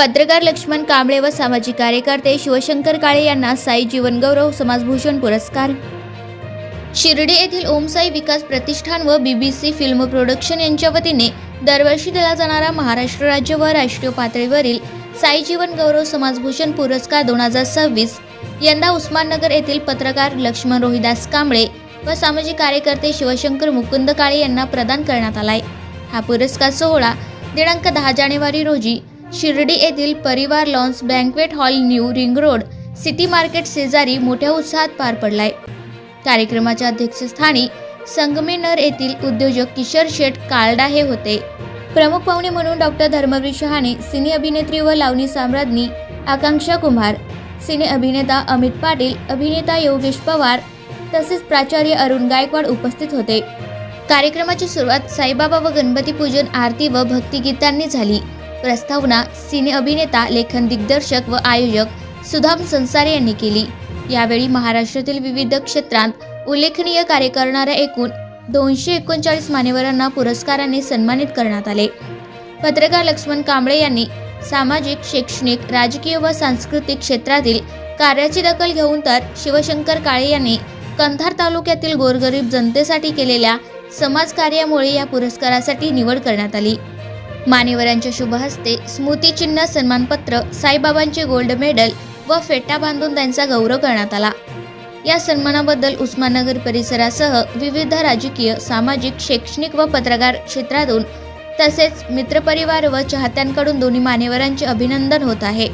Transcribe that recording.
पत्रकार लक्ष्मण कांबळे व सामाजिक कार्यकर्ते शिवशंकर काळे यांना साई जीवनगौरव समाजभूषण पुरस्कार. शिर्डी येथील ओमसाई विकास प्रतिष्ठान व बीबीसी फिल्म प्रोडक्शन यांच्या वतीने दरवर्षी दिला जाणारा महाराष्ट्र राज्य व राष्ट्रीय पातळीवरील साई जीवन गौरव समाजभूषण पुरस्कार दोन हजार सव्वीस. यंदा उस्माननगर येथील पत्रकार लक्ष्मण रोहिदास कांबळे व सामाजिक कार्यकर्ते शिवशंकर मुकुंद काळे यांना प्रदान करण्यात आलाय. हा पुरस्कार सोहळा दिनांक दहा जानेवारी रोजी शिर्डी येथील Parivar lawns banquet hall new ring road city market शेजारी मोठ्या उत्साहात पार पडलाय. कार्यक्रमाच्या अध्यक्षस्थानी संगमेनर येथील उद्योजक किशोर शेठ काळडा हे होते. प्रमुख पाहुणे म्हणून डॉक्टर धर्मवीर शहाणे सिने अभिनेत्री व लावणी साम्राज्ञी आकांक्षा कुमार सिने अभिनेता अमित पाटील अभिनेता योगेश पवार तसेच प्राचार्य अरुण गायकवाड उपस्थित होते. कार्यक्रमाची सुरुवात साईबाबा व गणपती पूजन आरती व भक्तिगीतांनी झाली. प्रस्तावना सिने अभिनेता लेखन दिग्दर्शक व आयोजक सुधाम संसारे यांनी केली. यावेळी महाराष्ट्रातील विविध क्षेत्रात उल्लेखनीय कार्य करणाऱ्या एकूण दोनशे एकोणचाळीस मान्यवरांना पुरस्काराने सन्मानित करण्यात आले. पत्रकार लक्ष्मण कांबळे यांनी सामाजिक शैक्षणिक राजकीय व सांस्कृतिक क्षेत्रातील कार्याची दखल घेऊन तर शिवशंकर काळे यांनी कंधार तालुक्यातील गोरगरीब जनतेसाठी केलेल्या समाजकार्यामुळे या पुरस्कारासाठी निवड करण्यात आली. मान्यवरांच्या शुभ हस्ते स्मृतिचिन्ह सन्मानपत्र साईबाबांचे गोल्ड मेडल व फेटा बांधून त्यांचा गौरव करण्यात आला. या सन्मानाबद्दल उस्माननगर परिसरासह विविध राजकीय सामाजिक शैक्षणिक व पत्रकार क्षेत्रातून तसेच मित्रपरिवार व चाहत्यांकडून दोन्ही मान्यवरांचे अभिनंदन होत आहे.